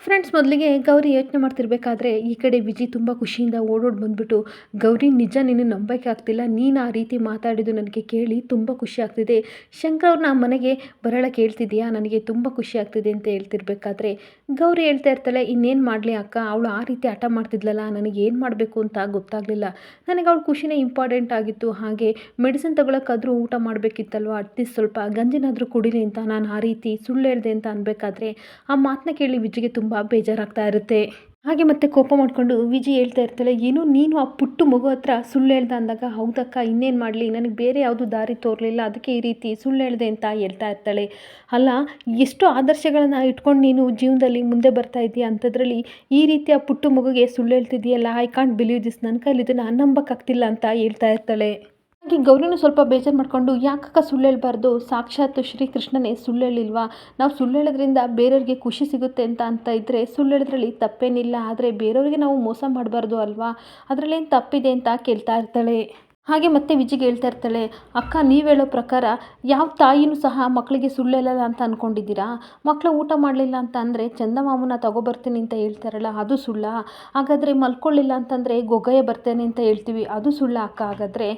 Friends, ಮೊದಲಿಗೆ ಗೌರಿ ಯೋಚನೆ ಮಾಡ್ತಿರ್ಬೇಕಾದ್ರೆ, ಈ ಕಡೆ ವಿಜಿ ತುಂಬ ಖುಷಿಯಿಂದ ಓಡೋಡಿ ಬಂದ್ಬಿಟ್ಟು, ಗೌರಿ ನಿಜ ನೀನು ನಂಬಕ್ಕೆ ಆಗ್ತಿಲ್ಲ, ನೀನು ಆ ರೀತಿ ಮಾತಾಡಿದ್ದು ನನಗೆ ಕೇಳಿ ತುಂಬ ಖುಷಿ ಆಗ್ತಿದೆ. ಶಂಕರ್ ಅವ್ರನ್ನ ಮನೆಗೆ ಬರಳ ಕೇಳ್ತಿದ್ದೀಯಾ ನನಗೆ ತುಂಬ ಖುಷಿ ಆಗ್ತಿದೆ ಅಂತ ಹೇಳ್ತಿರ್ಬೇಕಾದ್ರೆ, ಗೌರಿ ಹೇಳ್ತಾ ಇರ್ತಾಳೆ, ಇನ್ನೇನು ಮಾಡಲಿ ಅಕ್ಕ? ಅವಳು ಆ ರೀತಿ ಹಠ ಮಾಡ್ತಿದ್ಲಲ್ಲ, ನನಗೆ ಏನು ಮಾಡಬೇಕು ಅಂತ ಗೊತ್ತಾಗಲಿಲ್ಲ. ನನಗೆ ಅವಳ ಖುಷಿನೇ ಇಂಪಾರ್ಟೆಂಟ್ ಆಗಿತ್ತು. ಹಾಗೆ ಮೆಡಿಸಿನ್ ತಗೊಳಕ್ಕಾದರೂ ಊಟ ಮಾಡಬೇಕಿತ್ತಲ್ವ? ಅಟ್ಲೀಸ್ಟ್ ಸ್ವಲ್ಪ ಗಂಜಿನಾದರೂ ಕುಡಿಲಿ ಅಂತ, ನಾನು ಆ ರೀತಿ ಸುಳ್ಳು ಹೇಳಿದೆ ಅಂತ ಅನ್ಬೇಕಾದ್ರೆ, ಆ ಮಾತನ್ನ ಕೇಳಿ ವಿಜಿಗೆ ತುಂಬ ಬೇಜಾರಾಗ್ತಾ ಇರುತ್ತೆ. ಹಾಗೆ ಮತ್ತೆ ಕೋಪ ಮಾಡಿಕೊಂಡು ವಿಜಿ ಹೇಳ್ತಾ ಇರ್ತಾಳೆ, ಏನು ನೀನು ಆ ಪುಟ್ಟು ಮಗು ಹತ್ರ ಸುಳ್ಳು ಹೇಳ್ದೆ ಅಂದಾಗ ಹೌದಕ್ಕ, ಇನ್ನೇನು ಮಾಡಲಿ? ನನಗೆ ಬೇರೆ ಯಾವುದು ದಾರಿ ತೋರಲಿಲ್ಲ, ಅದಕ್ಕೆ ಈ ರೀತಿ ಸುಳ್ಳು ಹೇಳ್ದೆ ಅಂತ ಹೇಳ್ತಾ ಇರ್ತಾಳೆ. ಅಲ್ಲ, ಎಷ್ಟು ಆದರ್ಶಗಳನ್ನು ಇಟ್ಕೊಂಡು ನೀನು ಜೀವನದಲ್ಲಿ ಮುಂದೆ ಬರ್ತಾ ಇದ್ದೀಯ ಅಂಥದ್ರಲ್ಲಿ ಈ ರೀತಿ ಆ ಪುಟ್ಟು ಮಗುಗೆ ಸುಳ್ಳು ಹೇಳ್ತಿದೆಯಲ್ಲ ಐ ಕಾಂಟ್ ಬಿಲೀವ್ ದಿಸ್ ನನ್ನ ಕೈಲಿ ಇದನ್ನು ನಂಬಕ್ಕಾಗ್ತಿಲ್ಲ ಅಂತ ಹೇಳ್ತಾ ಇರ್ತಾಳೆ. ಹಾಗೆ ಗೌರಿನೂ ಸ್ವಲ್ಪ ಬೇಜಾರು ಮಾಡಿಕೊಂಡು ಯಾಕಕ್ಕ ಸುಳ್ಳು ಹೇಳ್ಬಾರ್ದು? ಸಾಕ್ಷಾತ್ ಶ್ರೀಕೃಷ್ಣನೇ ಸುಳ್ಳು ಹೇಳಿಲ್ವಾ? ನಾವು ಸುಳ್ಳು ಹೇಳೋದ್ರಿಂದ ಬೇರೆಯವ್ರಿಗೆ ಖುಷಿ ಸಿಗುತ್ತೆ ಅಂತ ಅಂತ ಇದ್ದರೆ ಸುಳ್ಳು ಹೇಳೋದ್ರಲ್ಲಿ ತಪ್ಪೇನಿಲ್ಲ. ಆದರೆ ಬೇರೆಯವ್ರಿಗೆ ನಾವು ಮೋಸ ಮಾಡಬಾರ್ದು ಅಲ್ವಾ? ಅದರಲ್ಲೇನು ತಪ್ಪಿದೆ ಅಂತ ಕೇಳ್ತಾ ಇರ್ತಾಳೆ. ಹಾಗೆ ಮತ್ತೆ ವಿಜಿಗೆ ಹೇಳ್ತಾ ಇರ್ತಾಳೆ, ಅಕ್ಕ, ನೀವು ಹೇಳೋ ಪ್ರಕಾರ ಯಾವ ತಾಯಿನೂ ಸಹ ಮಕ್ಕಳಿಗೆ ಸುಳ್ಳು ಹೇಳಲ್ಲ ಅಂತ ಅಂದ್ಕೊಂಡಿದ್ದೀರಾ ಮಕ್ಕಳು ಊಟ ಮಾಡಲಿಲ್ಲ ಅಂತ ಅಂದರೆ ಚಂದಮಾಮನ ತಗೊಬರ್ತೀನಿ ಅಂತ ಹೇಳ್ತಾರಲ್ಲ, ಅದು ಸುಳ್ಳ? ಹಾಗಾದರೆ ಮಲ್ಕೊಳ್ಳಿಲ್ಲ ಅಂತಂದರೆ ಗೊಗ್ಗಯ್ಯ ಬರ್ತೇನೆ ಅಂತ ಹೇಳ್ತೀವಿ, ಅದು ಸುಳ್ಳ ಅಕ್ಕ? ಹಾಗಾದರೆ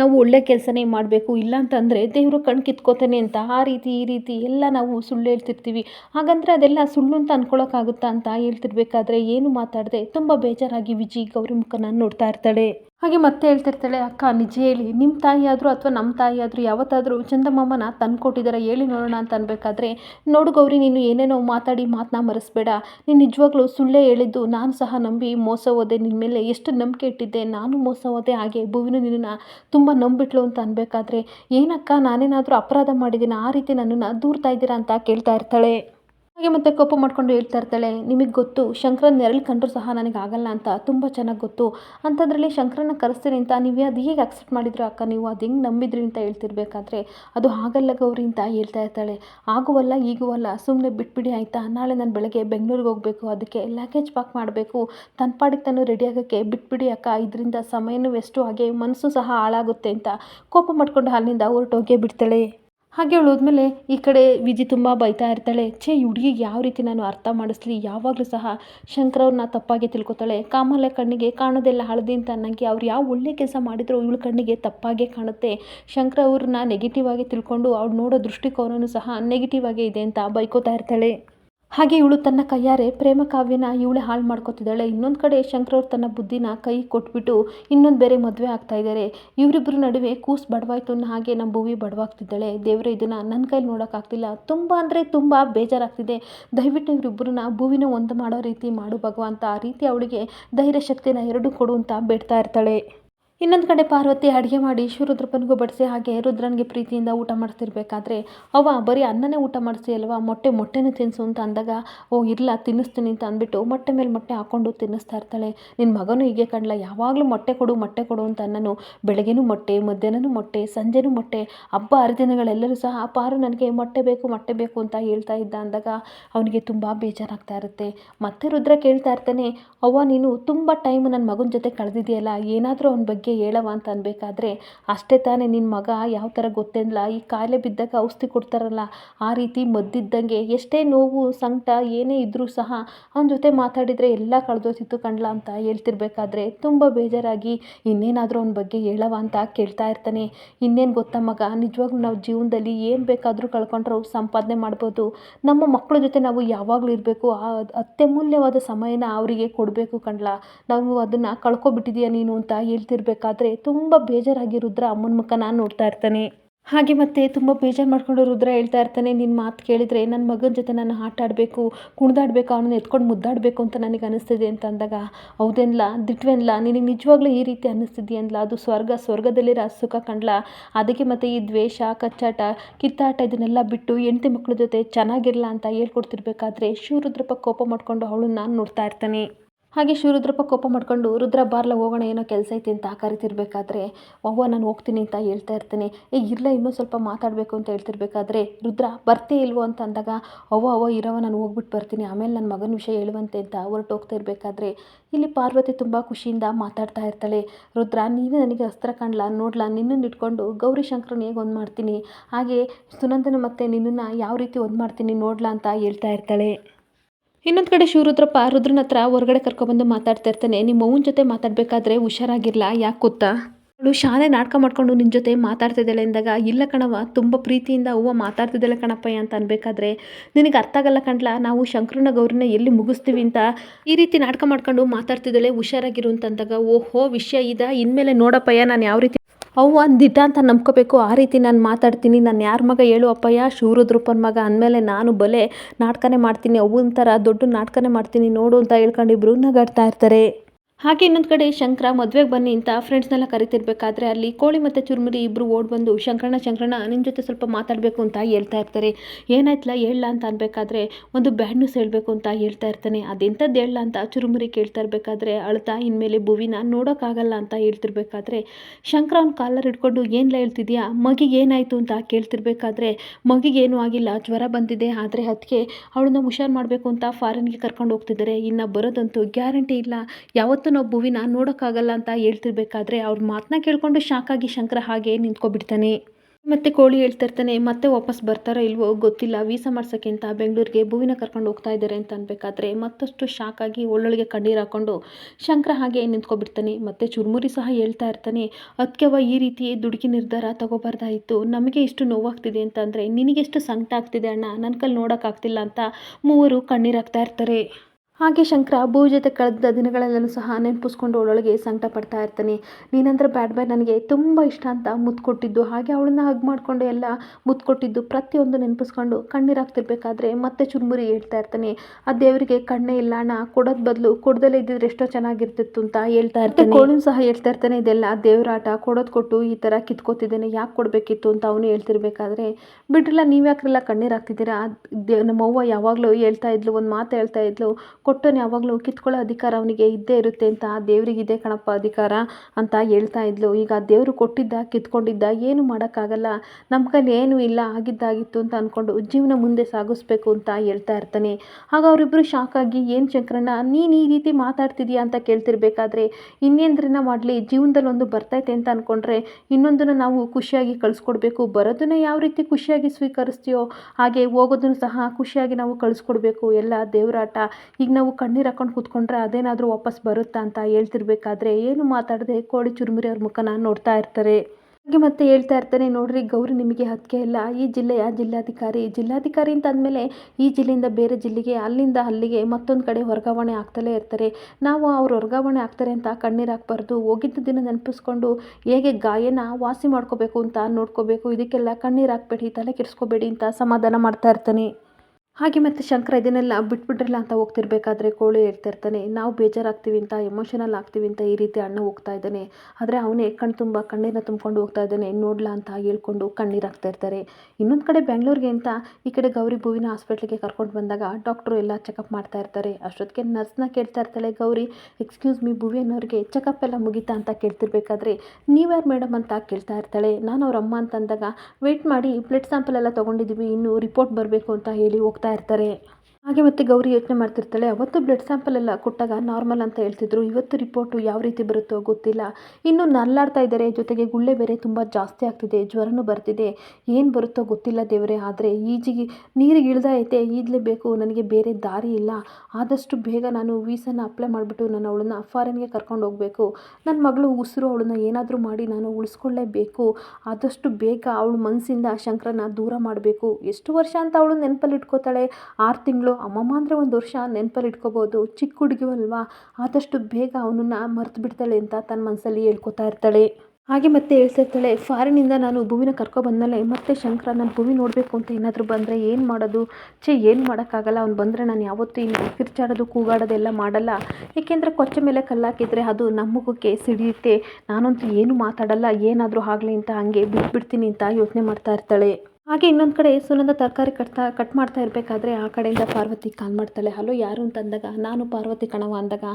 ನಾವು ಒಳ್ಳೆ ಕೆಲಸನೇ ಮಾಡಬೇಕು, ಇಲ್ಲ ಅಂತಂದರೆ ದೇವರು ಕಣ್ ಕಿತ್ಕೋತಾನೆ ಅಂತ ಆ ರೀತಿ, ಈ ರೀತಿ ಎಲ್ಲ ನಾವು ಸುಳ್ಳು ಹೇಳ್ತಿರ್ತೀವಿ. ಹಾಗಂದರೆ ಅದೆಲ್ಲ ಸುಳ್ಳು ಅಂತ ಅಂದ್ಕೊಳ್ಳೋಕ್ಕಾಗುತ್ತಾ ಅಂತ ಹೇಳ್ತಿರ್ಬೇಕಾದ್ರೆ ಏನು ಮಾತಾಡದೆ, ತುಂಬ ಬೇಜಾರಾಗಿ ವಿಜಿ ಗೌರಿ ಮುಖನ ನೋಡ್ತಾ ಇರ್ತಾಳೆ. ಹಾಗೆ ಮತ್ತೆ ಹೇಳ್ತಿರ್ತಾಳೆ ಅಕ್ಕ, ನಿಜ ಹೇಳಿ ನಿಮ್ಮ ತಾಯಿಯಾದರೂ ಅಥವಾ ನಮ್ಮ ತಾಯಿಯಾದರೂ ಯಾವತ್ತಾದರೂ ಚಂದಮ್ಮನ ತಂದು ಕೊಟ್ಟಿದ್ದಾರೆ ಹೇಳಿ ನೋಡೋಣ ಅಂತ ಅನ್ಬೇಕಾದ್ರೆ, ನೋಡು ಗೌರಿ, ನೀನು ಏನೇನೋ ಮಾತಾಡಿ ಮಾತನ್ನ ಮರೆಸ್ಬೇಡ. ನೀನು ನಿಜವಾಗ್ಲೂ ಸುಳ್ಳೇ ಹೇಳಿದ್ದು, ನಾನು ಸಹ ನಂಬಿ ಮೋಸ ಹೋದೆ ನಿನ್ನ ಮೇಲೆ ಎಷ್ಟು ನಂಬಿಕೆ ಇಟ್ಟಿದ್ದೆ, ನಾನು ಮೋಸ ಹೋದೆ, ಹಾಗೆ ಭುವಿನೂ ನಿನ್ನನ್ನು ತುಂಬ ನಂಬಿಟ್ಲು ಅಂತ ಅನ್ಬೇಕಾದ್ರೆ, ಏನಕ್ಕ ನಾನೇನಾದರೂ ಅಪರಾಧ ಮಾಡಿದ್ದೀನಿ? ಆ ರೀತಿ ನನ್ನನ್ನು ದೂರ್ತಾ ಇದ್ದೀರಾ ಅಂತ ಕೇಳ್ತಾ ಇರ್ತಾಳೆ. ಹಾಗೆ ಮತ್ತೆ ಕೋಪ ಮಾಡ್ಕೊಂಡು ಹೇಳ್ತಾ ಇರ್ತಾಳೆ, ನಿಮಗೆ ಗೊತ್ತು, ಶಂಕರನ್ ನೆರಳು ಕಂಡ್ರೂ ಸಹ ನನಗೆ ಆಗಲ್ಲ ಅಂತ, ತುಂಬ ಚೆನ್ನಾಗಿ ಗೊತ್ತು. ಅಂಥದ್ರಲ್ಲಿ ಶಂಕರನ್ನ ಕರೆಸ್ತೀನಿ ಅಂತ ನೀವು ಅದು ಹೇಗೆ ಅಕ್ಸೆಪ್ಟ್ ಮಾಡಿದ್ರು ಅಕ್ಕ? ನೀವು ಅದು ಹೆಂಗೆ ನಂಬಿದ್ರಿ ಅಂತ ಹೇಳ್ತಿರ್ಬೇಕಾದ್ರೆ ಅದು ಆಗಲ್ಲ ಗೌರಿ ಅಂತ ಹೇಳ್ತಾ ಇರ್ತಾಳೆ. ಆಗುವಲ್ಲ ಈಗುವಲ್ಲ ಸುಮ್ಮನೆ ಬಿಟ್ಬಿಡಿ ಆಯಿತಾ? ನಾಳೆ ನಾನು ಬೆಳಗ್ಗೆ ಬೆಂಗಳೂರಿಗೆ ಹೋಗಬೇಕು, ಅದಕ್ಕೆ ಲಗೇಜ್ ಪಾಕ್ ಮಾಡಬೇಕು. ತನ್ನ ಪಾಡಿಗೆ ತಾನು ರೆಡಿ ಆಗೋಕ್ಕೆ ಬಿಟ್ಬಿಡಿ ಅಕ್ಕ, ಇದರಿಂದ ಸಮಯನೂ ವೆಸ್ಟು ಹಾಗೆ ಮನಸ್ಸು ಸಹ ಹಾಳಾಗುತ್ತೆ ಅಂತ. ಕೋಪ ಮಾಡಿಕೊಂಡು ಅಲ್ಲಿಂದ ಹೊರಟೋಗೇ ಬಿಡ್ತಾಳೆ. ಹಾಗೆ ಅವಳು ಹೋದ್ಮೇಲೆ ಈ ಕಡೆ ವಿಜಿ ತುಂಬ ಬೈತಾ ಇರ್ತಾಳೆ, ಛೇ, ಈ ಹುಡುಗಿಗೆ ಯಾವ ರೀತಿ ನಾನು ಅರ್ಥ ಮಾಡಿಸ್ಲಿ, ಯಾವಾಗಲೂ ಸಹ ಶಂಕರ್ ಅವ್ರನ್ನ ತಪ್ಪಾಗಿ ತಿಳ್ಕೊತಾಳೆ. ಕಾಮಲೆ ಕಣ್ಣಿಗೆ ಕಾಣೋದೆಲ್ಲ ಹಳದಿ ಅಂತ ಅನ್ನಂಗೆ ಅವ್ರು ಯಾವ ಒಳ್ಳೆ ಕೆಲಸ ಮಾಡಿದ್ರು ಇವಳ ಕಣ್ಣಿಗೆ ತಪ್ಪಾಗೇ ಕಾಣುತ್ತೆ. ಶಂಕರ್ ಅವ್ರನ್ನ ನೆಗೆಟಿವ್ ಆಗಿ ತಿಳ್ಕೊಂಡು ಅವ್ಳು ನೋಡೋ ದೃಷ್ಟಿಕೋನವೂ ಸಹ ನೆಗೆಟಿವ್ ಆಗೇ ಇದೆ ಅಂತ ಬೈಕೋತಾ ಇರ್ತಾಳೆ. ಹಾಗೆ ಇವಳು ತನ್ನ ಕೈಯಾರೆ ಪ್ರೇಮ ಕಾವ್ಯನ ಇವಳೆ ಹಾಳು ಮಾಡ್ಕೊತಿದ್ದಾಳೆ. ಇನ್ನೊಂದು ಕಡೆ ಶಂಕರವ್ರು ತನ್ನ ಬುದ್ಧಿನ ಕೈ ಕೊಟ್ಬಿಟ್ಟು ಇನ್ನೊಂದು ಬೇರೆ ಮದುವೆ ಆಗ್ತಾ ಇದ್ದಾರೆ ಇವರಿಬ್ಬರ ನಡುವೆ ಕೂಸು ಬಡವಾಯ್ತು ಅನ್ನೋ ಹಾಗೆ ನಮ್ಮ ಭೂವಿ ಬಡವಾಗ್ತಿದ್ದಾಳೆ. ದೇವರೇ, ಇದನ್ನು ನನ್ನ ಕೈಲಿ ನೋಡೋಕ್ಕಾಗ್ತಿಲ್ಲ ತುಂಬ ಅಂದರೆ ತುಂಬ ಬೇಜಾರಾಗ್ತಿದೆ. ದಯವಿಟ್ಟು ಇವರಿಬ್ಬರನ್ನ ಭೂವಿನ ಒಂದು ಮಾಡೋ ರೀತಿ ಮಾಡು ಭಗವಂತ. ಆ ರೀತಿ ಅವಳಿಗೆ ಧೈರ್ಯ ಶಕ್ತಿನ ಎರಡೂ ಕೊಡು ಅಂತ ಬೇಡ್ತಾ ಇರ್ತಾಳೆ. ಇನ್ನೊಂದು ಕಡೆ ಪಾರ್ವತಿ ಅಡುಗೆ ಮಾಡಿ ಶಿವರುದ್ರಪ್ಪನಿಗೂ ಬಡಿಸಿ ಹಾಗೆ ರುದ್ರನಿಗೆ ಪ್ರೀತಿಯಿಂದ ಊಟ ಮಾಡ್ತಿರ್ಬೇಕಾದ್ರೆ ಅವ ಬರೀ ಅನ್ನನೇ ಊಟ ಮಾಡಿಸಿ ಅಲ್ವಾ? ಮೊಟ್ಟೆ ಮೊಟ್ಟೆನೂ ತಿನ್ನಿಸು ಅಂತ ಅಂದಾಗ, ಓ ಇಲ್ಲ ತಿನ್ನಿಸ್ತೀನಿ ಅಂತ ಅಂದ್ಬಿಟ್ಟು ಮೊಟ್ಟೆ ಮೇಲೆ ಮೊಟ್ಟೆ ಹಾಕ್ಕೊಂಡು ತಿನ್ನಿಸ್ತಾ ಇರ್ತಾಳೆ. ನಿನ್ನ ಮಗನೂ ಹೀಗೆ ಕಣ್ಲ, ಯಾವಾಗಲೂ ಮೊಟ್ಟೆ ಕೊಡು ಮೊಟ್ಟೆ ಕೊಡು ಅಂತ ನಾನು ಬೆಳಗ್ಗೆನೂ ಮೊಟ್ಟೆ, ಮಧ್ಯಾಹ್ನನೂ ಮೊಟ್ಟೆ, ಸಂಜೆನೂ ಮೊಟ್ಟೆ. ಹಬ್ಬ, ಹರಿದಿನಗಳೆಲ್ಲರೂ ಸಹ ಪಾರು ನನಗೆ ಮೊಟ್ಟೆ ಬೇಕು ಮೊಟ್ಟೆ ಬೇಕು ಅಂತ ಹೇಳ್ತಾ ಇದ್ದ ಅಂದಾಗ ಅವನಿಗೆ ತುಂಬ ಬೇಜಾರಾಗ್ತಾ ಇರುತ್ತೆ. ಮತ್ತೆ ರುದ್ರ ಕೇಳ್ತಾ ಇರ್ತಾನೆ, ಅವ್ವ ನೀನು ತುಂಬ ಟೈಮ್ ನನ್ನ ಮಗನ ಜೊತೆ ಕಳೆದಿದೆಯಲ್ಲ ಏನಾದರೂ ಅವನ ಬಗ್ಗೆ ಹೇಳವ ಅಂತ ಅನ್ಬೇಕಾದ್ರೆ, ಅಷ್ಟೇ ತಾನೇ ನಿನ್ನ ಮಗ ಯಾವ ಥರ ಗೊತ್ತೇನಿಲ್ಲ ಈ ಕಾಯಿಲೆ ಬಿದ್ದಾಗ ಔಷಧಿ ಕೊಡ್ತಾರಲ್ಲ, ಆ ರೀತಿ ಮದ್ದಿದ್ದಂಗೆ ಎಷ್ಟೇ ನೋವು, ಸಂಕಟ, ಏನೇ ಇದ್ದರೂ ಸಹ ಅವನ ಜೊತೆ ಮಾತಾಡಿದರೆ ಎಲ್ಲ ಕಳೆದೋಗ್ತಿತ್ತು ಕಣ್ಲ ಅಂತ ಹೇಳ್ತಿರ್ಬೇಕಾದ್ರೆ ತುಂಬ ಬೇಜಾರಾಗಿ, ಇನ್ನೇನಾದರೂ ಅವನ ಬಗ್ಗೆ ಹೇಳವ ಅಂತ ಕೇಳ್ತಾ ಇರ್ತಾನೆ. ಇನ್ನೇನು ಗೊತ್ತಾ ಮಗ? ನಿಜವಾಗ್ಲೂ ನಾವು ಜೀವನದಲ್ಲಿ ಏನು ಬೇಕಾದರೂ ಕಳ್ಕೊಂಡ್ರು ಸಂಪಾದನೆ ಮಾಡ್ಬೋದು. ನಮ್ಮ ಮಕ್ಕಳ ಜೊತೆ ನಾವು ಯಾವಾಗಲೂ ಇರಬೇಕು. ಆ ಅತ್ಯಮೂಲ್ಯವಾದ ಸಮಯನ ಅವರಿಗೆ ಕೊಡಬೇಕು ಕಣ್ಲ. ನಾವು ಅದನ್ನು ಕಳ್ಕೊಬಿಟ್ಟಿದೀಯ ನೀನು ಅಂತ ಹೇಳ್ತಿರ್ಬೇಕಾದ್ರೆ ತುಂಬ ಬೇಜಾರಾಗಿ ರುದ್ರ ಅಮ್ಮನ ಮುಖನ ನೋಡ್ತಾ ಇರ್ತಾನೆ. ಹಾಗೆ ಮತ್ತೆ ತುಂಬ ಬೇಜಾರು ಮಾಡ್ಕೊಂಡು ರುದ್ರ ಹೇಳ್ತಾ ಇರ್ತಾನೆ ನಿನ್ನ ಮಾತು ಕೇಳಿದರೆ ನನ್ನ ಮಗನ ಜೊತೆ ನಾನು ಆಟ ಆಡಬೇಕು, ಕುಣಿದಾಡಬೇಕು, ಅವನನ್ನ ಎತ್ಕೊಂಡು ಮುದ್ದಾಡಬೇಕು ಅಂತ ನನಗೆ ಅನಿಸ್ತಿದೆ ಅಂತ ಅಂದಾಗ, ಹೌದೆನ್ಲ, ದಿಟ್ವೆನ್ಲ, ನಿನಗೆ ನಿಜವಾಗ್ಲೂ ಈ ರೀತಿ ಅನ್ನಿಸ್ತಿದೆಯನ್ಲ ಅದು ಸ್ವರ್ಗ, ಸ್ವರ್ಗದಲ್ಲಿರೋ ಸುಖ ಕಂಡ್ಲ ಅದಕ್ಕೆ ಮತ್ತೆ ಈ ದ್ವೇಷ, ಕಚ್ಚಾಟ, ಕಿತ್ತಾಟ ಇದನ್ನೆಲ್ಲ ಬಿಟ್ಟು ಹೆಂಡತಿ ಮಕ್ಕಳ ಜೊತೆ ಚೆನ್ನಾಗಿರಲ್ಲ ಅಂತ ಹೇಳ್ಕೊಡ್ತಿರ್ಬೇಕಾದ್ರೆ ಶಿವರುದ್ರಪ್ಪ ಕೋಪ ಮಾಡಿಕೊಂಡು ಅವಳನ್ನ ನೋಡ್ತಾ ಇರ್ತಾನೆ. ಹಾಗೆ ಶಿವರುದ್ರಪ್ಪ ಕೋಪ ಮಾಡ್ಕೊಂಡು, ರುದ್ರ ಬಾರ್ಲ ಹೋಗೋಣ, ಏನೋ ಕೆಲಸ ಐತಿ ಅಂತ ಕರಿತಿರ್ಬೇಕಾದ್ರೆ, ಅವ್ವ ನಾನು ಹೋಗ್ತೀನಿ ಅಂತ ಹೇಳ್ತಾ ಇರ್ತೇನೆ. ಏ ಇಲ್ಲ ಇನ್ನೂ ಸ್ವಲ್ಪ ಮಾತಾಡಬೇಕು ಅಂತ ಹೇಳ್ತಿರ್ಬೇಕಾದ್ರೆ, ರುದ್ರ ಬರ್ತೀ ಇಲ್ವೋ ಅಂತ ಅಂದಾಗ, ಅವ್ವ ಅವ್ವ ಇರವ ನಾನು ಹೋಗ್ಬಿಟ್ಟು ಬರ್ತೀನಿ. ಆಮೇಲೆ ನನ್ನ ಮಗನ ವಿಷಯ ಹೇಳುವಂತೆ ಅಂತ ಹೊರಟೋಗ್ತಾ ಇರಬೇಕಾದ್ರೆ, ಇಲ್ಲಿ ಪಾರ್ವತಿ ತುಂಬ ಖುಷಿಯಿಂದ ಮಾತಾಡ್ತಾ ಇರ್ತಾಳೆ. ರುದ್ರ, ನೀನು ನನಗೆ ಅಸ್ತ್ರ ಕಾಣಲ್ಲ ನೋಡ್ಲಾ ನಿನ್ನನ್ನು ಇಟ್ಕೊಂಡು ಗೌರಿ ಶಂಕರನ್ನ ಹೇಗೆ ಒಂದು ಮಾಡ್ತೀನಿ? ಹಾಗೆ ಸುನಂದನ ಮತ್ತೆ ನಿನ್ನನ್ನು ಯಾವ ರೀತಿ ಒಂದು ಮಾಡ್ತೀನಿ ನೋಡ್ಲಾ ಅಂತ ಹೇಳ್ತಾ ಇರ್ತಾಳೆ. ಇನ್ನೊಂದು ಕಡೆ ಶಿವರುದ್ರಪ್ಪ ರುದ್ರನ ಹತ್ರ ಹೊರಗಡೆ ಕರ್ಕೊಬಂದು ಮಾತಾಡ್ತಾ ಇರ್ತಾನೆ. ನಿಮ್ಮ ಅವನ ಜೊತೆ ಮಾತಾಡಬೇಕಾದ್ರೆ ಹುಷಾರಾಗಿರ್ಲ? ಯಾಕೆ ಗೊತ್ತಾ? ಅವಳು ಶಾಲೆ ನಾಟಕ ಮಾಡ್ಕೊಂಡು ನಿನ್ನ ಜೊತೆ ಮಾತಾಡ್ತಿದ್ದಾಳೆ ಅಂದಾಗ, ಇಲ್ಲ ಕಣವ ತುಂಬ ಪ್ರೀತಿಯಿಂದ ಅವ್ವ ಮಾತಾಡ್ತಿದ್ದಾಳೆ ಕಣಪ್ಪಯ್ಯ ಅಂತ ಅನ್ಬೇಕಾದ್ರೆ, ನಿನಗೆ ಅರ್ಥ ಆಗಲ್ಲ ಕಣ್ಲ? ನಾವು ಶಂಕರನ ಗೌರಿನ ಎಲ್ಲಿ ಮುಗಿಸ್ತೀವಿ ಅಂತ ಈ ರೀತಿ ನಾಟಕ ಮಾಡ್ಕೊಂಡು ಮಾತಾಡ್ತಿದ್ದಾಳೆ, ಹುಷಾರಾಗಿರು ಅಂತಂದಾಗ, ಓಹೋ, ವಿಷಯ ಇದ. ಇನ್ಮೇಲೆ ನೋಡಪ್ಪಯ್ಯ, ನಾನು ಯಾವ ರೀತಿ ಅವ್ವ ದಿಟ ಅಂತ ನಂಬ್ಕೋಬೇಕು. ಆ ರೀತಿ ನಾನು ಮಾತಾಡ್ತೀನಿ. ನಾನು ಯಾರ ಮಗ ಹೇಳು, ಅಪ್ಪಯ್ಯ ಶಿವರುದ್ರಪ್ಪನ ಮಗ ಅಂದಮೇಲೆ ನಾನು ಬಲೆ ನಾಟಕನೇ ಮಾಡ್ತೀನಿ. ಅವು ಒಂಥರ ದೊಡ್ಡ ನಾಟಕನೇ ಮಾಡ್ತೀನಿ. ನೋಡು ಅಂತ ಹೇಳ್ಕೊಂಡು ಇಬ್ಬರು ನಗಾಡ್ತಾ ಇರ್ತಾರೆ. ಹಾಗೆ ಇನ್ನೊಂದು ಕಡೆ ಶಂಕರ ಮದುವೆಗೆ ಬನ್ನಿ ಅಂತ ಫ್ರೆಂಡ್ಸ್ನೆಲ್ಲ ಕರಿತಿರ್ಬೇಕಾದ್ರೆ ಅಲ್ಲಿ ಕೋಳಿ ಮತ್ತು ಚುರುಮುರಿ ಇಬ್ಬರು ಓಡ್ ಬಂದು ಶಂಕರಣ ಶಂಕರಣ ನಿನ್ನ ಜೊತೆ ಸ್ವಲ್ಪ ಮಾತಾಡಬೇಕು ಅಂತ ಹೇಳ್ತಾ ಇರ್ತಾರೆ. ಏನಾಯ್ತಲ್ಲ ಹೇಳ ಅಂತ ಅನ್ಬೇಕಾದ್ರೆ ಒಂದು ಬ್ಯಾಡ್ ನ್ಯೂಸ್ ಹೇಳಬೇಕು ಅಂತ ಹೇಳ್ತಾ ಇರ್ತಾನೆ. ಅದೆಂಥದ್ದು ಹೇಳ ಅಂತ ಚುರುಮುರಿ ಕೇಳ್ತಾ ಇರಬೇಕಾದ್ರೆ, ಅಳ್ತಾ ಇನ್ಮೇಲೆ ಭುವಿನ ನೋಡೋಕ್ಕಾಗಲ್ಲ ಅಂತ ಹೇಳ್ತಿರ್ಬೇಕಾದ್ರೆ, ಶಂಕರ ಅವ್ನ ಕಾಲರ್ ಹಿಡ್ಕೊಂಡು ಏನೆಲ್ಲ ಹೇಳ್ತಿದ್ಯಾ? ಮಗಿಗೆ ಏನಾಯಿತು ಅಂತ ಕೇಳ್ತಿರ್ಬೇಕಾದ್ರೆ ಏನೂ ಆಗಿಲ್ಲ, ಜ್ವರ ಬಂದಿದೆ, ಆದರೆ ಅದಕ್ಕೆ ಅವಳನ್ನ ಹುಷಾರು ಮಾಡಬೇಕು ಅಂತ ಫಾರಿನ್ಗೆ ಕರ್ಕೊಂಡು ಹೋಗ್ತಿದ್ದಾರೆ ಇನ್ನು ಬರೋದಂತೂ ಗ್ಯಾರಂಟಿ ಇಲ್ಲ. ಯಾವತ್ತೂ ನಾವು ಭುವಿನ ನೋಡೋಕ್ಕಾಗಲ್ಲ ಅಂತ ಹೇಳ್ತಿರ್ಬೇಕಾದ್ರೆ ಅವ್ರ ಮಾತನ್ನ ಕೇಳ್ಕೊಂಡು ಶಾಕಾಗಿ ಶಂಕರ ಹಾಗೆ ನಿಂತ್ಕೊಬಿಡ್ತಾನೆ. ಮತ್ತೆ ಕೋಳಿ ಹೇಳ್ತಾ ಇರ್ತಾನೆ, ಮತ್ತೆ ವಾಪಸ್ ಬರ್ತಾರೋ ಇಲ್ವೋ ಗೊತ್ತಿಲ್ಲ, ವೀಸಾ ಮಾಡ್ಸೋಕ್ಕಿಂತ ಬೆಂಗಳೂರಿಗೆ ಭೂವಿನ ಕರ್ಕೊಂಡು ಹೋಗ್ತಾ ಇದ್ದಾರೆ ಅಂತ ಅನ್ಬೇಕಾದ್ರೆ ಮತ್ತಷ್ಟು ಶಾಕಾಗಿ ಒಳ್ಳೊಳಗೆ ಕಣ್ಣೀರು ಹಾಕೊಂಡು ಶಂಕರ ಹಾಗೆ ನಿಂತ್ಕೊಬಿಡ್ತಾನೆ. ಮತ್ತೆ ಚುರುಮುರಿ ಸಹ ಹೇಳ್ತಾ ಇರ್ತಾನೆ ಅದಕ್ಕೆವ ಈ ರೀತಿ ದುಡುಕಿ ನಿರ್ಧಾರ ತಗೋಬಾರ್ದಾಯಿತು? ನಮಗೆ ಇಷ್ಟು ನೋವಾಗ್ತಿದೆ ಅಂತಂದರೆ ನಿನಗೆಷ್ಟು ಸಂಕಟ ಆಗ್ತಿದೆ ಅಣ್ಣ? ನನ್ನ ಕಲ್ಲಿ ನೋಡೋಕ್ಕಾಗ್ತಿಲ್ಲ ಅಂತ ಮೂವರು ಕಣ್ಣೀರಾಗ್ತಾ ಇರ್ತಾರೆ. ಹಾಗೆ ಶಂಕರ ಭೂ ಜೊತೆ ಕಳೆದ ದಿನಗಳಲ್ಲೂ ಸಹ ನೆನಪಿಸ್ಕೊಂಡು ಅವಳೊಳಗೆ ಸಂಕಟ ಪಡ್ತಾ ಇರ್ತಾನೆ. ನೀನಂದ್ರೆ ಬ್ಯಾಡ್ ಬಾಯ್ ನನಗೆ ತುಂಬ ಇಷ್ಟ ಅಂತ ಮುತ್ತು ಕೊಟ್ಟಿದ್ದು. ಹಾಗೆ ಅವಳನ್ನ ಹಗ್ ಮಾಡಿಕೊಂಡು ಎಲ್ಲ ಮುತ್ತು ಕೊಟ್ಟಿದ್ದು ಪ್ರತಿಯೊಂದು ನೆನಪಿಸ್ಕೊಂಡು ಕಣ್ಣೀರಾಗ್ತಿರ್ಬೇಕಾದ್ರೆ ಮತ್ತೆ ಚುರುಮುರಿ ಹೇಳ್ತಾ ಇರ್ತಾನೆ. ಆ ದೇವರಿಗೆ ಕಣ್ಣೇ ಇಲ್ಲ ಅಣ್ಣ ಕೊಡೋದ್ ಬದಲು ಕೊಡ್ದಲೇ ಇದ್ದಿದ್ರೆ ಎಷ್ಟೋ ಚೆನ್ನಾಗಿರ್ತಿತ್ತು ಅಂತ ಹೇಳ್ತಾ ಇರ್ತಾನೆ. ಅವಳು ಸಹ ಹೇಳ್ತಾ ಇರ್ತಾನೆ ಇದೆಲ್ಲ ದೇವರಾಟ ಕೊಡೋದು ಕೊಟ್ಟು ಈ ಥರ ಕಿತ್ಕೋತಿದ್ದೇನೆ ಯಾಕೆ ಕೊಡಬೇಕಿತ್ತು ಅಂತ ಅವನು ಹೇಳ್ತಿರ್ಬೇಕಾದ್ರೆ ಬಿಡ್ರಲ್ಲ ನೀವು ಯಾಕ್ರಲ್ಲ ಕಣ್ಣೀರು ಹಾಕ್ತಿದ್ದೀರಾ? ದೇ ನಮ್ಮ ಅವ್ವ ಯಾವಾಗಲೂ ಹೇಳ್ತಾ ಇದ್ಲು ಒಂದು ಮಾತು ಹೇಳ್ತಾ ಇದ್ಲು ಕೊಟ್ಟನು. ಯಾವಾಗಲೂ ಕಿತ್ಕೊಳ್ಳೋ ಅಧಿಕಾರ ಅವನಿಗೆ ಇದ್ದೇ ಇರುತ್ತೆ ಅಂತ. ದೇವರಿಗಿದೆ ಕಣಪ್ಪ ಅಧಿಕಾರ ಅಂತ ಹೇಳ್ತಾ ಇದ್ಲು. ಈಗ ದೇವರು ಕೊಟ್ಟಿದ್ದ, ಕಿತ್ಕೊಂಡಿದ್ದ ಏನು ಮಾಡೋಕ್ಕಾಗಲ್ಲ. ನಮ್ಮ ಕೈಲಿ ಏನೂ ಇಲ್ಲ, ಆಗಿದ್ದಾಗಿತ್ತು ಅಂತ ಅಂದ್ಕೊಂಡು ಜೀವನ ಮುಂದೆ ಸಾಗಿಸ್ಬೇಕು ಅಂತ ಹೇಳ್ತಾ ಇರ್ತಾನೆ. ಆಗ ಅವರಿಬ್ಬರು ಶಾಕ್ ಆಗಿ, ಏನು ಶಂಕರಣ್ಣ, ನೀನು ಈ ರೀತಿ ಮಾತಾಡ್ತಿದ್ಯಾ ಅಂತ ಕೇಳ್ತಿರ್ಬೇಕಾದ್ರೆ, ಇನ್ನೇಂದ್ರನ್ನ ಮಾಡಲಿ, ಜೀವನದಲ್ಲಿ ಒಂದು ಬರ್ತೈತೆ ಅಂತ ಅಂದ್ಕೊಂಡ್ರೆ ಇನ್ನೊಂದನ್ನು ನಾವು ಖುಷಿಯಾಗಿ ಕಳಿಸ್ಕೊಡ್ಬೇಕು. ಬರೋದನ್ನು ಯಾವ ರೀತಿ ಖುಷಿಯಾಗಿ ಸ್ವೀಕರಿಸ್ತೀಯೋ, ಹಾಗೆ ಹೋಗೋದನ್ನು ಸಹ ಖುಷಿಯಾಗಿ ನಾವು ಕಳಿಸ್ಕೊಡ್ಬೇಕು. ಎಲ್ಲ ದೇವರಾಟ. ಈಗ ನಾವು ಕಣ್ಣೀರು ಹಾಕೊಂಡು ಕೂತ್ಕೊಂಡ್ರೆ ಅದೇನಾದರೂ ವಾಪಸ್ ಬರುತ್ತಾ ಅಂತ ಹೇಳ್ತಿರ್ಬೇಕಾದ್ರೆ ಏನು ಮಾತಾಡದೆ ಕೋಳಿ ಚುರುಮುರಿ ಅವ್ರ ಮುಖನ ನೋಡ್ತಾ ಇರ್ತಾರೆ. ಹಾಗೆ ಮತ್ತೆ ಹೇಳ್ತಾ ಇರ್ತಾನೆ ನೋಡ್ರಿ ಗೌರಿ ನಿಮಗೆ ಹತ್ತಿಗೆ ಇಲ್ಲ. ಈ ಜಿಲ್ಲೆಯ ಜಿಲ್ಲಾಧಿಕಾರಿ. ಜಿಲ್ಲಾಧಿಕಾರಿ ಅಂತ ಅಂದಮೇಲೆ ಈ ಜಿಲ್ಲೆಯಿಂದ ಬೇರೆ ಜಿಲ್ಲೆಗೆ, ಅಲ್ಲಿಂದ ಅಲ್ಲಿಗೆ ಮತ್ತೊಂದು ಕಡೆ ವರ್ಗಾವಣೆ ಆಗ್ತಲೇ ಇರ್ತಾರೆ. ನಾವು ಅವ್ರು ವರ್ಗಾವಣೆ ಆಗ್ತಾರೆ ಅಂತ ಕಣ್ಣೀರು ಹಾಕ್ಬಾರ್ದು. ಹೋಗಿದ್ದ ದಿನ ನೆನಪಿಸ್ಕೊಂಡು ಹೇಗೆ ಗಾಯನ ವಾಸಿ ಮಾಡ್ಕೋಬೇಕು ಅಂತ ನೋಡ್ಕೋಬೇಕು. ಇದಕ್ಕೆಲ್ಲ ಕಣ್ಣೀರು ಹಾಕ್ಬೇಡಿ, ತಲೆ ಕೆಡಿಸ್ಕೋಬೇಡಿ ಅಂತ ಸಮಾಧಾನ ಮಾಡ್ತಾ ಇರ್ತಾನೆ. ಹಾಗೆ ಮತ್ತು ಶಂಕರ ಇದನ್ನೆಲ್ಲ ಬಿಟ್ಬಿಡ್ರಲ್ಲ ಅಂತ ಹೋಗ್ತಿರ್ಬೇಕಾದ್ರೆ ಕೋಳಿ ಹೇಳ್ತಿರ್ತಾನೆ ನಾವು ಬೇಜಾರಾಗ್ತೀವಿ ಅಂತ ಎಮೋಷನಲ್ ಆಗ್ತೀವಿ ಅಂತ ಈ ರೀತಿ ಅಣ್ಣ ಹೋಗ್ತಾ ಇದ್ದಾನೆ. ಆದರೆ ಅವನೇ ಕಣ್ಣು ತುಂಬ ಕಣ್ಣೀರನ್ನ ತುಂಬ್ಕೊಂಡು ಹೋಗ್ತಾ ಇದ್ದಾನೆ. ನೋಡ್ಲ ಅಂತ ಹೇಳ್ಕೊಂಡು ಕಣ್ಣೀರು ಹಾಕ್ತಾ ಇರ್ತಾರೆ. ಇನ್ನೊಂದು ಕಡೆ ಬೆಂಗಳೂರಿಗೆ ಅಂತ ಈ ಕಡೆ ಗೌರಿ ಭೂವಿನ ಹಾಸ್ಪಿಟ್ಲಿಗೆ ಕರ್ಕೊಂಡು ಬಂದಾಗ ಡಾಕ್ಟ್ರು ಎಲ್ಲ ಚೆಕಪ್ ಮಾಡ್ತಾ ಇರ್ತಾರೆ. ಅಷ್ಟೊತ್ತಿಗೆ ನರ್ಸ್ನ ಕೇಳ್ತಾ ಇರ್ತಾಳೆ, ಗೌರಿ ಎಕ್ಸ್ಕ್ಯೂಸ್ ಮೀ ಭುವಿ ಅನ್ನೋರಿಗೆ ಚೆಕಪ್ ಎಲ್ಲ ಮುಗೀತಾ ಅಂತ ಕೇಳ್ತಿರ್ಬೇಕಾದ್ರೆ ನೀವ್ಯಾರು ಮೇಡಮ್ ಅಂತ ಕೇಳ್ತಾ ಇರ್ತಾಳೆ. ನಾನು ಅವ್ರ ಅಮ್ಮ ಅಂತ ಅಂದಾಗ ವೆಯ್ಟ್ ಮಾಡಿ ಬ್ಲಡ್ ಸ್ಯಾಂಪಲ್ ಎಲ್ಲ ತೊಗೊಂಡಿದ್ದೀವಿ ಇನ್ನು ರಿಪೋರ್ಟ್ ಬರಬೇಕು ಅಂತ ಹೇಳಿ ಹೋಗ್ತಾ ಇರ್ತಾರೆ ಹಾಗೆ ಮತ್ತೆ ಗೌರಿ ಯೋಚನೆ ಮಾಡ್ತಿರ್ತಾಳೆ, ಅವತ್ತು ಬ್ಲಡ್ ಸ್ಯಾಂಪಲ್ ಎಲ್ಲ ಕೊಟ್ಟಾಗ ನಾರ್ಮಲ್ ಅಂತ ಹೇಳ್ತಿದ್ರು. ಇವತ್ತು ರಿಪೋರ್ಟು ಯಾವ ರೀತಿ ಬರುತ್ತೋ ಗೊತ್ತಿಲ್ಲ. ಇನ್ನು ನಲ್ಲಾಡ್ತಾ ಇದ್ದಾರೆ, ಜೊತೆಗೆ ಗುಳ್ಳೆ ಬೇರೆ ತುಂಬ ಜಾಸ್ತಿ ಆಗ್ತಿದೆ, ಜ್ವರನೂ ಬರ್ತಿದೆ. ಏನು ಬರುತ್ತೋ ಗೊತ್ತಿಲ್ಲ ದೇವರೇ, ಆದರೆ ಈಜಿಗೆ ನೀರಿಗೆ ಇಳ್ದೈತೆ ಈಜಲೇಬೇಕು ನನಗೆ ಬೇರೆ ದಾರಿ ಇಲ್ಲ. ಆದಷ್ಟು ಬೇಗ ನಾನು ವೀಸನ್ನ ಅಪ್ಲೈ ಮಾಡಿಬಿಟ್ಟು ನಾನು ಅವಳನ್ನ ಫಾರಿನ್ಗೆ ಕರ್ಕೊಂಡು ಹೋಗಬೇಕು. ನನ್ನ ಮಗಳು ಉಸಿರು ಅವಳನ್ನ ಏನಾದರೂ ಮಾಡಿ ನಾನು ಉಳಿಸ್ಕೊಳ್ಳೇಬೇಕು. ಆದಷ್ಟು ಬೇಗ ಅವಳ ಮನಸ್ಸಿಂದ ಶಂಕರನ ದೂರ ಮಾಡಬೇಕು. ಎಷ್ಟು ವರ್ಷ ಅಂತ ಅವಳು ನೆನಪಲ್ಲಿ ಇಟ್ಕೋತಾಳೆ? ಆರು ತಿಂಗಳು ಅಮ್ಮಮ್ಮ ಅಂದರೆ ಒಂದು ವರ್ಷ ನೆನಪಲ್ಲಿ ಇಟ್ಕೋಬೋದು. ಚಿಕ್ಕ ಹುಡುಗಿ ಅಲ್ವಾ? ಆದಷ್ಟು ಬೇಗ ಅವನನ್ನು ಮರೆತು ಬಿಡ್ತಾಳೆ ಅಂತ ತನ್ನ ಮನಸ್ಸಲ್ಲಿ ಹೇಳ್ಕೊತಾ ಇರ್ತಾಳೆ. ಹಾಗೆ ಮತ್ತೆ ಹೇಳ್ತಿರ್ತಾಳೆ ಫಾರಿನಿಂದ ನಾನು ಭೂಮಿನ ಕರ್ಕೊ ಬಂದಮೇಲೆ ಮತ್ತೆ ಶಂಕರ ನಾನು ಭೂಮಿ ನೋಡಬೇಕು ಅಂತ ಏನಾದರೂ ಬಂದರೆ ಏನು ಮಾಡೋದು? ಛೇ, ಏನು ಮಾಡೋಕ್ಕಾಗಲ್ಲ, ಅವ್ನು ಬಂದರೆ ನಾನು ಯಾವತ್ತೂ ಇನ್ನು ಕಿರ್ಚಾಡೋದು, ಕೂಗಾಡೋದೆಲ್ಲ ಮಾಡಲ್ಲ. ಏಕೆಂದರೆ ಕೊಚ್ಚೆ ಮೇಲೆ ಕಲ್ಲಾಕಿದ್ರೆ ಅದು ನಮ್ಮ ಮುಖಕ್ಕೆ ಸಿಡಿಯುತ್ತೆ. ನಾನಂತೂ ಏನು ಮಾತಾಡಲ್ಲ, ಏನಾದರೂ ಆಗಲಿ ಅಂತ ಹಾಗೆ ಬಿಟ್ಬಿಡ್ತೀನಿ ಅಂತ ಯೋಚನೆ ಮಾಡ್ತಾ ಇರ್ತಾಳೆ. ಹಾಗೆ ಇನ್ನೊಂದು ಕಡೆ ಸುನಂದ ತರಕಾರಿ ಕಟ್ತಾ, ಕಟ್ ಮಾಡ್ತಾ ಇರಬೇಕಾದ್ರೆ ಆ ಕಡೆಯಿಂದ ಪಾರ್ವತಿ ಕಾಲ್ ಮಾಡ್ತಾಳೆ, ಹಲೋ, ಯಾರು ಅಂತ ಅಂದಾಗ, ನಾನು ಪಾರ್ವತಿ ಕಣವ ಅಂದಾಗ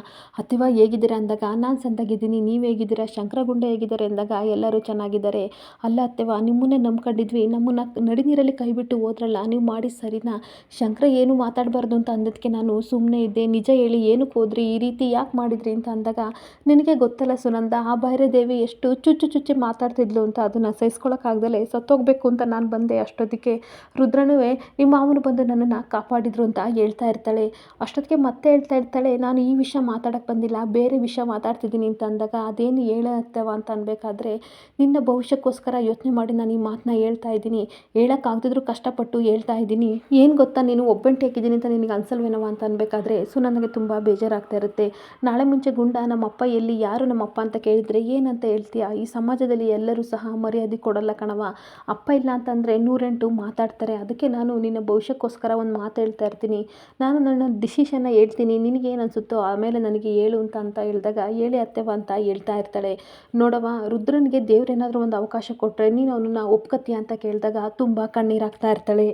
ಅತ್ತಿವ ಹೇಗಿದ್ದೀರಾ ಅಂದಾಗ, ನಾನು ಸಂದಾಗಿದ್ದೀನಿ, ನೀವು ಹೇಗಿದ್ದೀರಾ ಶಂಕರಗುಂಡೆ ಹೇಗಿದ್ದಾರೆ ಅಂದಾಗ ಎಲ್ಲರೂ ಚೆನ್ನಾಗಿದ್ದಾರೆ. ಅಲ್ಲ ಅತ್ತೆವ ನಿಮ್ಮನ್ನೇ ನಂಬ್ಕೊಂಡಿದ್ವಿ, ನಮ್ಮನ್ನು ನಡಿನೀರಲ್ಲಿ ಕೈ ಬಿಟ್ಟು ಹೋದ್ರಲ್ಲ, ನೀವು ಮಾಡಿ ಸರಿನಾ? ಶಂಕರ ಏನು ಮಾತಾಡಬಾರ್ದು ಅಂತ ಅಂದದಕ್ಕೆ ನಾನು ಸುಮ್ಮನೆ ಇದ್ದೆ, ನಿಜ ಹೇಳಿ ಏನಕ್ಕೆ ಹೋದ್ರಿ, ಈ ರೀತಿ ಯಾಕೆ ಮಾಡಿದ್ರಿ ಅಂತ ಅಂದಾಗ, ನಿನಗೆ ಗೊತ್ತಲ್ಲ ಸುನಂದ, ಆ ದೇವಿ ಎಷ್ಟು ಚುಚ್ಚು ಚುಚ್ಚಿ ಮಾತಾಡ್ತಿದ್ಲು ಅಂತ, ಅದನ್ನು ಸಹಿಸ್ಕೊಳಕ್ಕಾಗ್ದಲೇ ಸತ್ತೋಗ್ಬೇಕು ಅಂತ ನಾನು ಬಂದೆ. ಅಷ್ಟೊತ್ತಿಗೆ. ರುದ್ರನೂ ನಿಮ್ಮ ಮಾವನು ಬಂದು ನನ್ನನ್ನು ಕಾಪಾಡಿದ್ರು ಅಂತ ಹೇಳ್ತಾ ಇರ್ತಾಳೆ. ಅಷ್ಟೊತ್ತಿಗೆ ಮತ್ತೆ ಹೇಳ್ತಾ ಇರ್ತಾಳೆ, ನಾನು ಈ ವಿಷಯ ಮಾತಾಡೋಕ್ಕೆ ಬಂದಿಲ್ಲ, ಬೇರೆ ವಿಷಯ ಮಾತಾಡ್ತಿದ್ದೀನಿ ಅಂತ ಅಂದಾಗ, ಅದೇನು ಹೇಳತ್ತವ ಅಂತ ಅನ್ಬೇಕಾದ್ರೆ, ನಿನ್ನ ಭವಿಷ್ಯಕ್ಕೋಸ್ಕರ ಯೋಚನೆ ಮಾಡಿ ನಾನು ಈ ಮಾತನ್ನ ಹೇಳ್ತಾ ಇದ್ದೀನಿ. ಹೇಳೋಕ್ಕಾಗ್ದಿದ್ರು ಕಷ್ಟಪಟ್ಟು ಹೇಳ್ತಾ ಇದ್ದೀನಿ. ಏನು ಗೊತ್ತಾ, ನೀನು ಒಬ್ಬಂಟಿ ಹಾಕಿದ್ದೀನಿ ಅಂತ ನಿನಗೆ ಅನ್ಸಲ್ವೇನವ ಅಂತ ಅನ್ಬೇಕಾದ್ರೆ, ಸೊ ನನಗೆ ತುಂಬ ಬೇಜಾರಾಗ್ತಾ ಇರುತ್ತೆ. ನಾಳೆ ಮುಂಚೆ ಗುಂಡ ನಮ್ಮಪ್ಪ ಎಲ್ಲಿ, ಯಾರು ನಮ್ಮಪ್ಪ ಅಂತ ಕೇಳಿದ್ರೆ, ಏನಂತ ಹೇಳ್ತೀಯಾ? ಈ ಸಮಾಜದಲ್ಲಿ ಎಲ್ಲರೂ ಸಹ ಮರ್ಯಾದೆ ಕೊಡಲ್ಲ ಕಣವ ಅಪ್ಪ ಇಲ್ಲ ಅಂತಂದರೆ ನೂರೆಂಟು ಮಾತಾಡ್ತಾರೆ. ಅದಕ್ಕೆ ನಾನು ನಿನ್ನ ಭವಿಷ್ಯಕ್ಕೋಸ್ಕರ ಒಂದು ಮಾತು ಹೇಳ್ತಾ ಇರ್ತೀನಿ. ನಾನು ನನ್ನ ಡಿಸಿಷನ್ನ ಹೇಳ್ತೀನಿ. ನಿನಗೇನು ಅನಿಸುತ್ತೋ ಆಮೇಲೆ ನನಗೆ ಹೇಳು ಅಂತ ಅಂತ ಹೇಳಿದಾಗ ಹೇಳಿ ಅತ್ತೆವ ಅಂತ ಹೇಳ್ತಾ ಇರ್ತಾಳೆ. ನೋಡವ್ವ, ರುದ್ರನಿಗೆ ದೇವ್ರೇನಾದರೂ ಒಂದು ಅವಕಾಶ ಕೊಟ್ಟರೆ ನೀನು ಅವನನ್ನು ಒಪ್ಕತ್ತೀಯ ಅಂತ ಕೇಳಿದಾಗ ತುಂಬ ಕಣ್ಣೀರಾಗ್ತಾ ಇರ್ತಾಳೆ.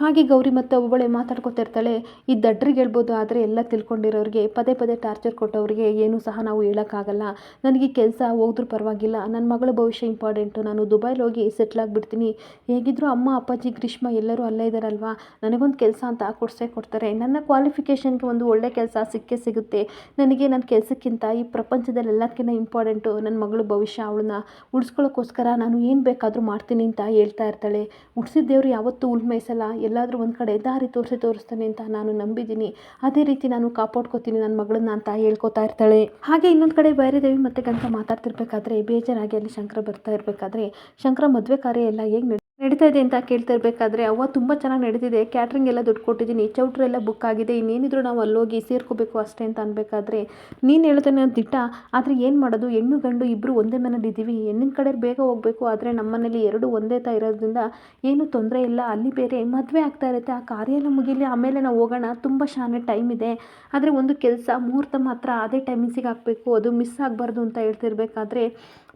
ಹಾಗೆ ಗೌರಿ ಮತ್ತು ಒಬ್ಬಳೆ ಮಾತಾಡ್ಕೊತಾ ಇರ್ತಾಳೆ. ಈ ದಡ್ರಿಗೆ ಹೇಳ್ಬೋದು, ಆದರೆ ಎಲ್ಲ ತಿಳ್ಕೊಂಡಿರೋರಿಗೆ, ಪದೇ ಪದೇ ಟಾರ್ಚರ್ ಕೊಟ್ಟವ್ರಿಗೆ ಏನೂ ಸಹ ನಾವು ಹೇಳೋಕ್ಕಾಗಲ್ಲ. ನನಗೆ ಕೆಲಸ ಹೋದ್ರೂ ಪರವಾಗಿಲ್ಲ. ನನ್ನ ಮಗಳ ಭವಿಷ್ಯ ಇಂಪಾರ್ಟೆಂಟು ನಾನು ದುಬೈಲಿ ಹೋಗಿ ಸೆಟ್ಲ್ ಆಗಿಬಿಡ್ತೀನಿ. ಹೇಗಿದ್ದರೂ ಅಮ್ಮ, ಅಪ್ಪಾಜಿ, ಗ್ರೀಷ್ಮ ಎಲ್ಲರೂ ಅಲ್ಲೇ ಇದ್ದಾರಲ್ವಾ ನನಗೊಂದು ಕೆಲಸ ಅಂತ ಕೊಡಿಸೇ ಕೊಡ್ತಾರೆ. ನನ್ನ ಕ್ವಾಲಿಫಿಕೇಷನ್ಗೆ ಒಂದು ಒಳ್ಳೆ ಕೆಲಸ ಸಿಕ್ಕೇ ಸಿಗುತ್ತೆ. ನನಗೆ ನನ್ನ ಕೆಲಸಕ್ಕಿಂತ ಈ ಪ್ರಪಂಚದಲ್ಲಿ ಎಲ್ಲದಕ್ಕಿಂತ ಇಂಪಾರ್ಟೆಂಟು ನನ್ನ ಮಗಳ ಭವಿಷ್ಯ, ಅವಳನ್ನ ಉಳಿಸ್ಕೊಳ್ಳೋಕ್ಕೋಸ್ಕರ ನಾನು ಏನು ಬೇಕಾದರೂ ಮಾಡ್ತೀನಿ ಅಂತ ಹೇಳ್ತಾ ಇರ್ತಾಳೆ. ಹುಡ್ಸಿದ ದೇವರು ಯಾವತ್ತೂ ಉಳ್ಮೇಸಲ್ಲ ಎಲ್ಲಾದರೂ ಒಂದು ಕಡೆ ದಾರಿ ತೋರಿಸಿ ತೋರಿಸ್ತಾನೆ ಅಂತ ನಾನು ನಂಬಿದ್ದೀನಿ. ಅದೇ ರೀತಿ ನಾನು ಕಾಪಾಡ್ಕೋತೀನಿ ನನ್ನ ಮಗಳನ್ನ ಅಂತ ಹೇಳ್ಕೊತಾ ಇರ್ತಾಳೆ. ಹಾಗೆ ಇನ್ನೊಂದು ಕಡೆ ದೇವಿ ಮತ್ತೆ ಗಂಟ ಮಾತಾಡ್ತಿರ್ಬೇಕಾದ್ರೆ ಬೇಜಾರಾಗಿ ಅಲ್ಲಿ ಶಂಕರ ಬರ್ತಾ ಇರಬೇಕಾದ್ರೆ ಶಂಕರ ಮದುವೆ ಕಾರ್ಯ ಎಲ್ಲ ಹೇಗೆ ನಡೀತಾ ಇದೆ ಅಂತ ಕೇಳ್ತಾ ಇರಬೇಕಾದ್ರೆ ಅವ್ವ ತುಂಬ ಚೆನ್ನಾಗಿ ನಡೀತಿದೆ. ಕ್ಯಾಟ್ರಿಂಗ್ ಎಲ್ಲ ದುಡ್ಡು ಕೊಟ್ಟಿದ್ದೀನಿ. ಚೌಟ್ರೆಲ್ಲ ಬುಕ್ ಆಗಿದೆ. ಇನ್ನೇನಿದ್ರು ನಾವು ಅಲ್ಲೋಗಿ ಸೇರ್ಕೋಬೇಕು ಅಷ್ಟೇ ಅಂತ ಅನ್ಬೇಕಾದ್ರೆ ನೀನು ಹೇಳ್ತಾನೆ ದಿಟ್ಟ. ಆದರೆ ಏನು ಮಾಡೋದು? ಹೆಣ್ಣು ಗಂಡು ಇಬ್ಬರು ಒಂದೇ ಮನೇಲಿ ಇದ್ದೀವಿ ಹೆಣ್ಣಿನ ಕಡೆ ಬೇಗ ಹೋಗಬೇಕು. ಆದರೆ ನಮ್ಮ ಮನೇಲಿ ಎರಡು ಒಂದೇ ತ ಇರೋದ್ರಿಂದ ಏನು ತೊಂದರೆ ಇಲ್ಲ. ಅಲ್ಲಿ ಬೇರೆ ಮದುವೆ ಆಗ್ತಾ ಇರುತ್ತೆ. ಆ ಕಾರ್ಯ ಎಲ್ಲ ಮುಗಿಲಿ. ಆಮೇಲೆ ನಾವು ಹೋಗೋಣ. ತುಂಬ ಶಾನೆ ಟೈಮ್ ಇದೆ. ಆದರೆ ಒಂದು ಕೆಲಸ ಮುಹೂರ್ತ ಮಾತ್ರ ಅದೇ ಟೈಮಿಂಗ್ಸಿಗೆ ಹಾಕಬೇಕು. ಅದು ಮಿಸ್ ಆಗಬಾರ್ದು ಅಂತ ಹೇಳ್ತಿರ್ಬೇಕಾದ್ರೆ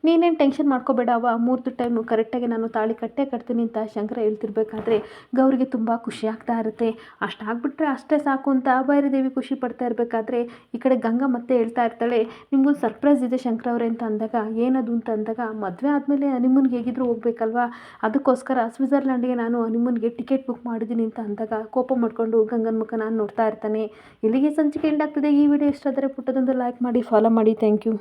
ನೀನೇನು ಟೆನ್ಷನ್ ಮಾಡ್ಕೋಬೇಡ ಅವ ಮೂರ್ತಿ ಟೈಮು ಕರೆಕ್ಟಾಗಿ ನಾನು ತಾಳಿ ಕಟ್ಟೆ ಕಟ್ತೀನಿ ಅಂತ ಶಂಕರ ಹೇಳ್ತಿರ್ಬೇಕಾದ್ರೆ ಗೌರಿಗೆ ತುಂಬ ಖುಷಿ ಆಗ್ತಾ ಇರುತ್ತೆ. ಅಷ್ಟಾಗ್ಬಿಟ್ರೆ ಅಷ್ಟೇ ಸಾಕು ಅಂತ ದೇವಿ ಖುಷಿ ಪಡ್ತಾ ಇರಬೇಕಾದ್ರೆ ಈ ಕಡೆ ಗಂಗಾ ಮತ್ತೆ ಹೇಳ್ತಾ ಇರ್ತಾಳೆ, ನಿಮ್ಗೊಂದು ಸರ್ಪ್ರೈಸ್ ಇದೆ ಶಂಕರ ಅವರೇ ಅಂತ ಅಂದಾಗ, ಏನದು? ಅಂತ ಅಂದಾಗ, ಮದುವೆ ಆದಮೇಲೆ ಅನಿಮನ್ಗೆ ಹೇಗಿದ್ರು ಹೋಗ್ಬೇಕಲ್ವಾ? ಅದಕ್ಕೋಸ್ಕರ ಸ್ವಿಟ್ಜರ್ಲ್ಯಾಂಡ್ಗೆ ನಾನು ಅನಿಮನ್ಗೆ ಟಿಕೆಟ್ ಬುಕ್ ಮಾಡಿದ್ದೀನಿ ಅಂತ ಅಂದಾಗ ಕೋಪ ಮಾಡಿಕೊಂಡು ಗಂಗನ ಮುಖ ನಾನು ನೋಡ್ತಾ ಇರ್ತಾನೆ. ಇಲ್ಲಿಗೆ ಸಂಚಿಕೆ ಎಂಡಾಗ್ತದೆ ಈ ವಿಡಿಯೋ ಇಷ್ಟ ಪುಟ್ಟದೊಂದು ಲೈಕ್ ಮಾಡಿ ಫಾಲೋ ಮಾಡಿ. Thank you